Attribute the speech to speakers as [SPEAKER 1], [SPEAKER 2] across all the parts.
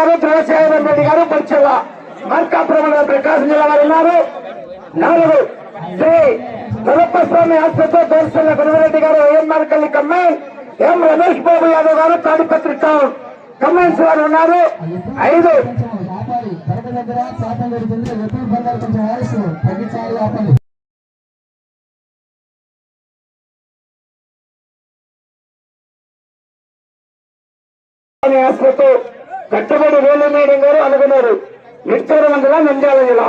[SPEAKER 1] గారు చంద్రశేఖర్ రెడ్డి గారు పరిచయ మార్కాపురం ప్రకాశం జిల్లా వారు ఉన్నారు. నాలుగు. శ్రీ స్వామి ఆసుపత్రి దర్శన గురువరెడ్డి గారు ఏఎంఆర్ కల్లి కమ్మాయి. M Ramesh Babu Yadav garu Tadipatri town. Comments వారు ఉన్నారు. ఐదు.
[SPEAKER 2] ఆపాలి తగ్గించాలి
[SPEAKER 1] ఆసుపత్రి కట్టబడి వేలునాయుడు గారు అనుకున్నారు నిచ్చూరు మండలం నంద్యాల జిల్లా.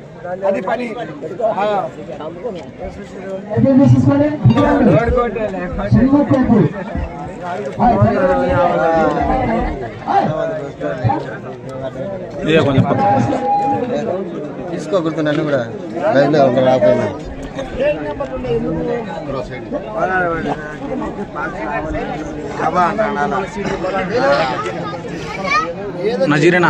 [SPEAKER 1] అది పని.
[SPEAKER 2] చిన్నకోపు.
[SPEAKER 3] తీసుకోకూడదు నన్ను కూడా. లైవ్లో రాకపోయినా.
[SPEAKER 4] నజీరేనా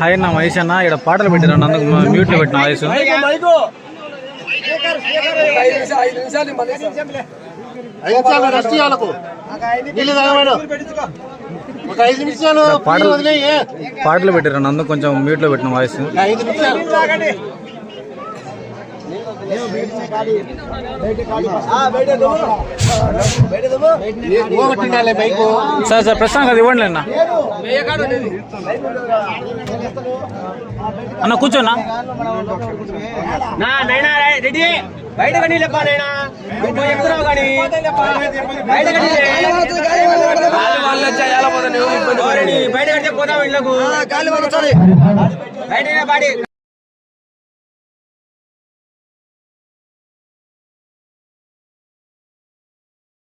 [SPEAKER 4] హాయ్ అన్న మహేష్ అన్న ఇక్కడ పాటలు పెట్టారు అందుకు మ్యూట్లో పెట్టిన వాయిస్
[SPEAKER 3] ఐదు నిమిషాలు రెస్ట్ ఇవ్వాలకు నీళ్ళు తాగమను ఒక ఐదు నిమిషాలు
[SPEAKER 4] పాటలు-
[SPEAKER 3] వదిలేయి
[SPEAKER 4] పాటలు పెట్టారు అందుకు కొంచెం మ్యూట్లో పెట్టిన వాయిస్
[SPEAKER 3] ఐదు నిమిషాలు ఒకటి ఉండాలి బైకు
[SPEAKER 4] సార్ సార్ ప్రస్తుతానికి అది ఇవ్వండి అన్న. అన్న కూర్చోనా?
[SPEAKER 5] నా నైనా రెడీ? బయట కానీ లేప నైనా? నువ్వు కానీ? బయట కానీ బయట కడితే పోతావు ఇళ్ళకు బయట పాడి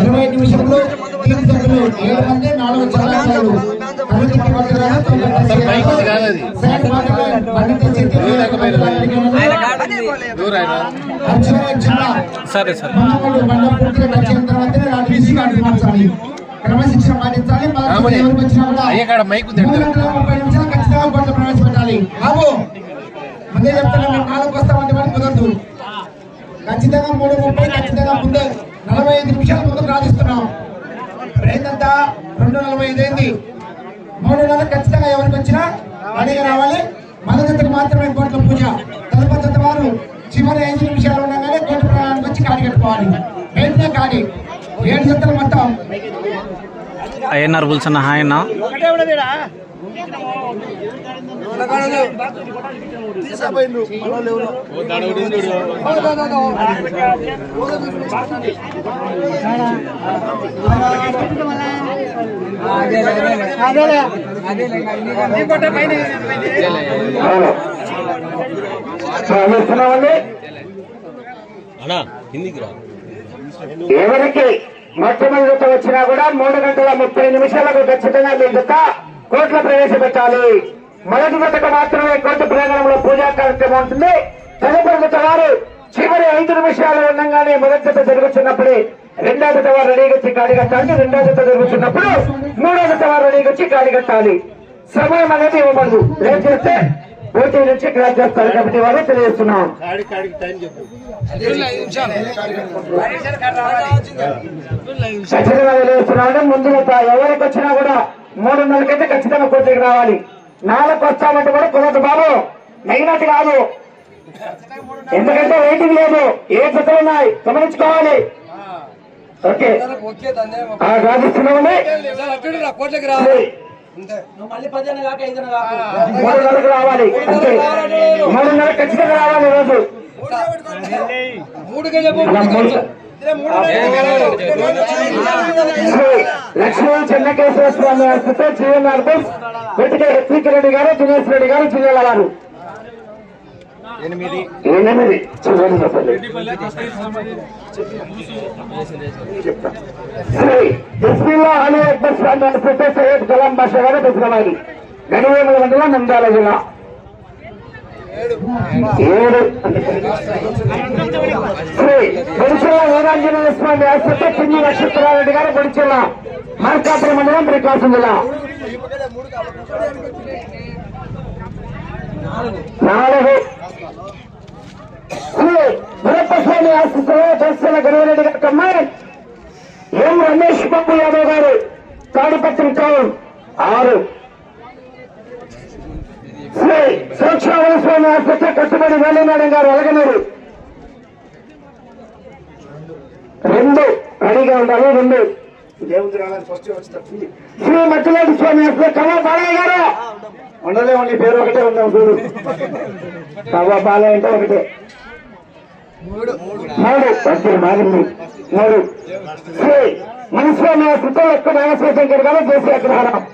[SPEAKER 2] ఇరవై నిమిషంలో టీం సభ్యులు ఏడు మంది నాలుగు చలాలు
[SPEAKER 4] సరే సరే
[SPEAKER 2] పూర్తిగా వచ్చిన తర్వాతనే బిజీ కార్డు మార్చాలి క్రమశిక్షణ పాటించాలి. ఎవరికి వచ్చినా కూడా ఖచ్చితంగా ప్రవేశపెట్టాలి. బాబు ముందే చెప్తున్నా మేము నాలుగు వస్తామంటే కుదరదు. ఖచ్చితంగా మూడు ముప్పై ఖచ్చితంగా ముందే నలభై ఐదు నిమిషాల ముందు రాజిస్తున్నాం ఏంటంతా రెండు నలభై ఐదు అయింది. మూడు నెలలు ఖచ్చితంగా ఎవరికి వచ్చినా అడిగి రావాలి. మొదటి మాత్రమే కోట్ల పూజ. తదుపరి వారు చివరి ఐదు నిమిషాలు ఉండగానే కోట్ల ప్రాణానికి వచ్చి కాడి కట్టుకోవాలి. వెంటనే కాడి. ఏడు జతలు మొత్తం.
[SPEAKER 4] ఐఎన్ఆర్ బుల్స్ అన్న హాయ్ అన్న.
[SPEAKER 1] అవును క్షమిస్తున్నామండి ఎవరికి మొట్టమొదటి వచ్చినా కూడా మూడు గంటల ముప్పై నిమిషాలకు ఖచ్చితంగా మీ కోట్ల ప్రవేశపెట్టాలి. మొదటి జతకు మాత్రమే కోర్టు ప్రాంగణంలో పూజా కార్యక్రమం ఉంటుంది. తదుపరి జత వారు చివరి ఐదు నిమిషాలు ఉండగానే మొదటి జత జరుగుతున్నప్పుడే రెండో జత వారు రెడీగా వచ్చి గాడి కట్టాలి. రెండో జత జరుగుతున్నప్పుడు మూడో జత వారు రెడీగా వచ్చి గాడి కట్టాలి. సమయం అనేది ఇవ్వబడదు. లేట్ చేస్తే పోటీ నుంచి క్లాస్ చేస్తారు కాబట్టి వారు తెలియజేస్తున్నాం. ఖచ్చితంగా తెలియజేస్తున్నాడు ముందుగా ఎవరికి వచ్చినా కూడా మూడున్నరకైతే ఖచ్చితంగా కోర్టుకి రావాలి. నాలుగు వస్తామంటే కూడా కుదరదు బాబు. మెయినట్ కాదు. ఎందుకంటే వెయిటింగ్ లేదు. ఏ జతలు ఉన్నాయి? గమనించుకోవాలి. ఓకే. మూడున్నరకు రావాలి. అంతే. మూడున్నర ఖచ్చితంగా రావాలి రోజు. మూడు- శ్రీ లక్ష్మీ చెన్నకేశ్వర స్వామి ఆస్తుతో జీవనార్ బస్ వెతికే హెచ్విక్ రెడ్డి గారు దినేష్ రెడ్డి గారు జిల్లాల వారు. ఎనిమిది. శ్రీ బిస్మిల్లా అలీ అక్బర్ స్వామి ఆస్తుతో సయ్యద్ కలాం బాషా గారు బెసరవాడి గడివేముల మండలం నంద్యాల జిల్లా. ఏడు శ్రీ బొడిచెల్ల వీరాంజనేయ స్వామి ఆసుపత్రి పిన్ని నక్షత్రారెడ్డి గారు బొడిచెల్ల మార్కాపురం మండలం ప్రకాశం జిల్లా నాలుగు శ్రీ వీరప్పస్వామి ఆసుపత్రిలో చేస్తున్న గణవరెడ్డి గారి అమ్మాయి ఎం రమేష్ బాబు యాదవ్ గారు తాడిపత్రి టౌన్ ఆరు శ్రీ సూక్ష్మ స్వామి ఆసుపత్రి కట్టుబడి వేలనారాయణ గారు అలగనూరు రెండు రెడీగా ఉండాలి రెండు శ్రీ మట్టిలేటి స్వామి ఆసుపత్రి కవ్వ బాలయ్య గారు ఉండలేమండి పేరు ఒకటే ఉందాం చూడు కవ్వ బాలయ్య అంటే ఒకటే మూడు వచ్చి మారింది మూడు శ్రీ మనస్వామి ఆసుపత్రి ఎక్కువ శంకర్ గారు జేసీ అగ్రహారం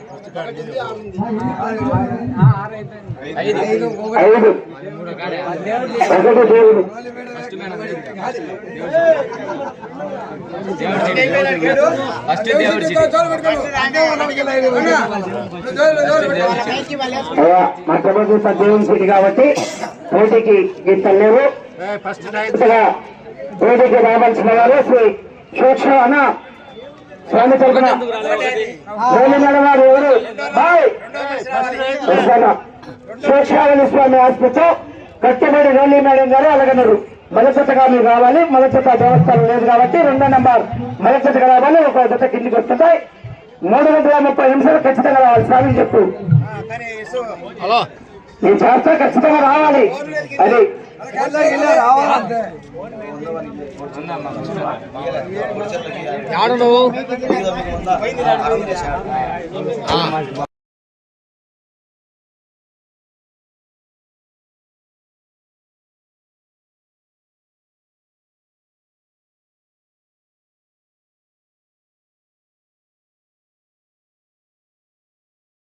[SPEAKER 1] ఐదు.
[SPEAKER 5] ఫస్ట్ దేవుడి సిటీ
[SPEAKER 1] దేవుని కాబట్టి పోటీకి ఇక్కడ పోటీకి రావాల్సిన వారు శ్రీ సూక్ష్మ స్వామి తరపున. స్వామి మేడం వారు ఎవరు? బాయ్. సూక్ష్మావళి స్వామి ఆస్పత్రి కట్టుబడి రోలి మేడం గారు అలాగన్నారు మొదటిగా మీరు రావాలి మొదటి దేవస్థానం లేదు కాబట్టి రెండో నెంబర్ మొదటిగా రావాలి ఒక జత కిందికి వస్తుంటాయి. మూడు గంటల ముప్పై నిమిషాలు ఖచ్చితంగా రావాలి స్వామి చెప్పు. ఈ చేస్తే ఖచ్చితంగా రావాలి. అది
[SPEAKER 3] ఆడు